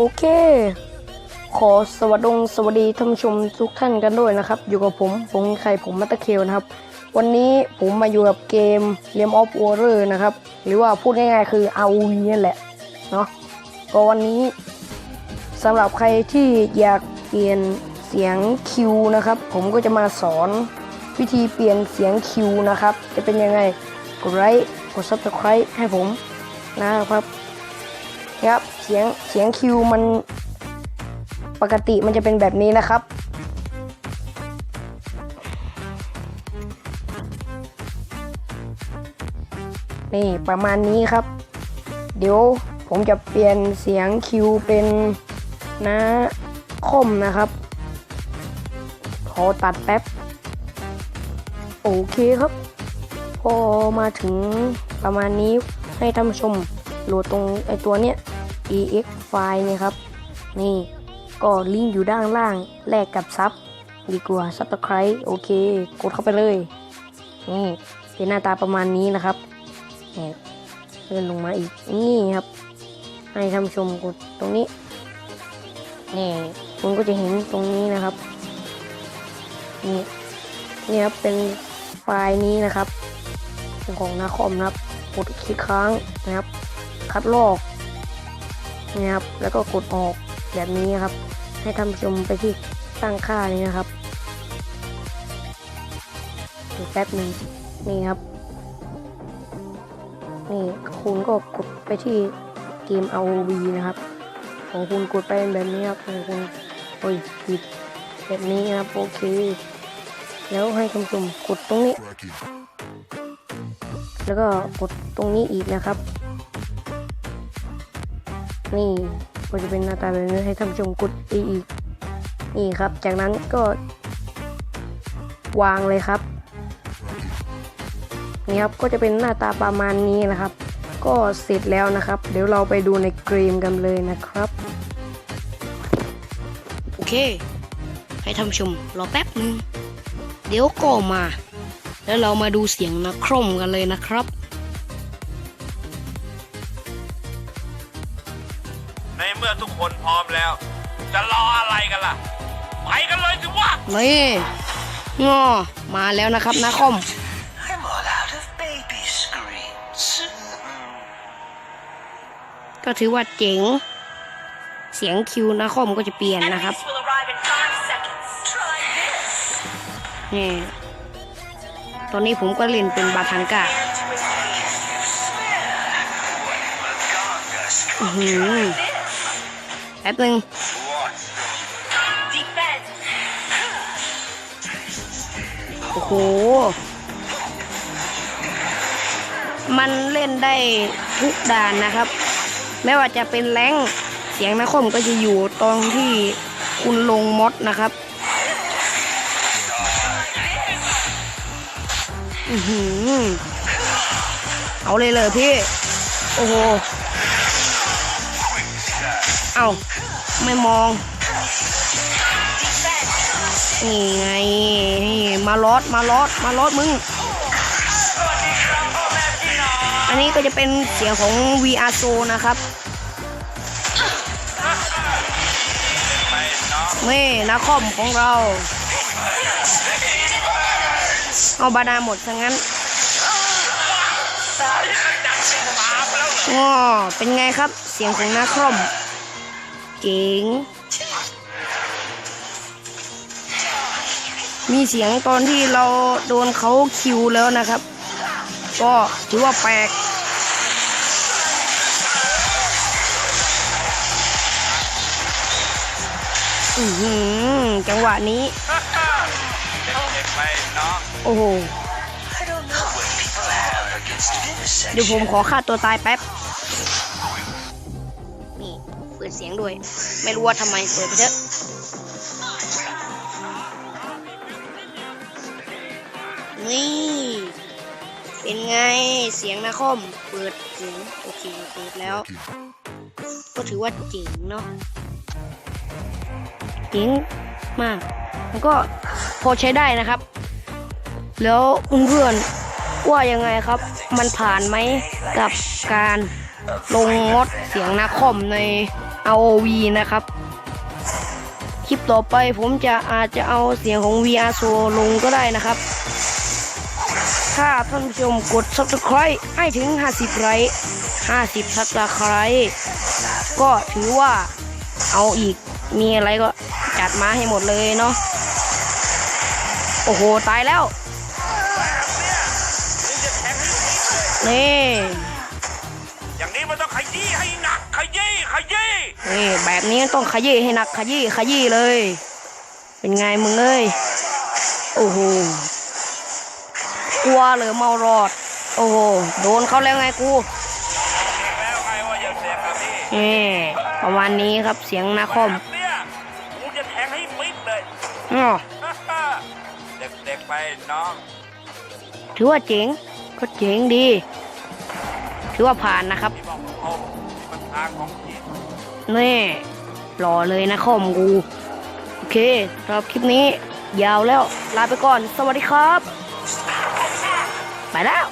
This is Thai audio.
โอเค ขอสวัสดีสวัสดีท่านชมทุกท่านกันด้วยนะครับ อยู่กับผมผมใครผมมัตเตอร์เคลนะครับ วันนี้ผมมาอยู่กับเกมเ a มออฟ w อ r ร์นะครับ หรือว่าพูดง่ายๆคือ ROV นี่แหละ เนาะก็วันนี้สำหรับใครที่อยากเปลี่ยนเสียงคิวนะครับ ผมก็จะมาสอนวิธีเปลี่ยนเสียงคิวนะครับ จะเป็นยังไง กดไลค์กด subscribe ให้ผมนะครับ ครับเสียงเสียงคิวมันปกติมันจะเป็นแบบนี้นะครับ นี่ประมาณนี้ครับ เดี๋ยวผมจะเปลี่ยนเสียงคิวเป็นนะคมนะครับ ขอตัดแป๊บ โอเคครับ พอมาถึงประมาณนี้ให้ท่านผู้ชมโหลดตรงไอตัวเนี้ย ex ไฟล์นี่ครับ นี่ก็ลิงก์อยู่ด้านล่างแลกกับซับดีกว่า subscribe โอเค กดเข้าไปเลย นี่เป็นหน้าตาประมาณนี้นะครับนี่เลื่อนลงมาอีกนี่ครับ ให้ท่านชมกดตรงนี้นี่คุณก็จะเห็นตรงนี้นะครับ นี่นี่ครับเป็นไฟล์นี้นะครับ ของนาคอมนะครับ กดคลิกค้างนะครับ คัดลอก นะครับ แล้วก็กดออกแบบนี้ครับ ให้ท่านผู้ชมไปที่ตั้งค่านี้นะครับอีกแป๊บหนึ่งนี่ครับ นี่คุณก็กดไปที่เกม ROV นะครับ ของคุณกดไปแบบนี้ครับของคุณโอ้ยผิดแบบนี้นะครับโอเค แล้วให้ท่านผู้ชมกดตรงนี้ แล้วก็กดตรงนี้อีกนะครับ นี่ก็จะเป็นหน้าตาแบบนี้ให้ท่านผู้ชมกดอีอีกนี่ครับ จากนั้นก็วางเลยครับ นี่ครับก็จะเป็นหน้าตาประมาณนี้นะครับ ก็เสร็จแล้วนะครับ เดี๋ยวเราไปดูในเกมกันเลยนะครับ โอเค ให้ท่านผู้ชมรอแป๊บนึง เดี๋ยวก็มา แล้วเรามาดูเสียงนักคร่มกันเลยนะครับ เมื่อทุกคนพร้อมแล้ว จะรออะไรกันล่ะ ไปกันเลยสิวะนี่งอมาแล้วนะครับนาคอม I'm all out of baby screams. ก็ถือว่าเจ๋ง เสียงคิวนาคอมก็จะเปลี่ยนนะครับ Enemies will arrive in five seconds. Try this. นี่ตอนนี้ผมก็เล่นเป็นบาทังกา And to escape. อื้อหือ แป๊บนึงโอ้โห มันเล่นได้ทุกด่านนะครับ ไม่ว่าจะเป็นแรงเสียงนาคมก็จะอยู่ตรงที่คุณลงมดนะครับ อือหือ เอาเลยเลยพี่ โอ้โห เอาไม่มอง นี่ไงนี่มาลอดมาลอดมาลอดมึง อันนี้ก็จะเป็นเสียงของ VR s o นะครับนี่นาคอมของเรา เอาบาดาหมดซะงั้นง้อเป็นไงครับเสียงของนาคอม เจ๋งมีเสียงตอนที่เราโดนเขาคิวแล้วนะครับ ก็ถือว่าแปลกอือหือจังหวะนี้โอ้โหเดี๋ยวผมขอฆ่าตัวตายแป๊บ ดเสียงด้วย ไม่รู้ว่าทำไมเปิดไปเถอะนี่เป็นไงเสียงนาคอมเปิดเสียงโอเคเปิดแล้ว ก็ถือว่าเจ๋งเนาะเจ๋งมากแล้วก็พอใช้ได้นะครับ แล้วเพื่อนๆว่ายังไงครับ มันผ่านไหมกับการลงมดเสียงนาคอมใน ROV นะครับ คลิปต่อไปผมจะอาจจะเอาเสียงของ VR s o ลงก็ได้นะครับ ถ้าท่านผู้ชมกด subscribe ให้ถึง 50 ไลค์50 subscribe ก็ถือว่าเอาอีกมีอะไรก็จัดมาให้หมดเลยเนาะ โอ้โห ตายแล้วนี่อย่างนี้มันต้องขยี้ให้หน นี่แบบนี้ต้องขยี้ให้หนักขยี้ขยี้เลย เป็นไงมึงเอ้ย โอ้โห กลัวเหรือเมารอด โอ้โห โดนเขาแล้วไงกูแล้วไงว่าอย่าเสียกับพี่นี่ประมาณนี้ครับเสียงนาคอมแบบเนี่ยกูจะแทงให้มิดเลยอ้อเด็กๆไปน้อง ถือว่าเจ๋ง ก็เจ๋งดี ถือว่าผ่านนะครับที่บอกตรงๆมันทางของ แน่รอเลยนะคอมกู โอเคสำหรับคลิปนี้ ยาวแล้ว ลาไปก่อน สวัสดีครับ ไปแล้ว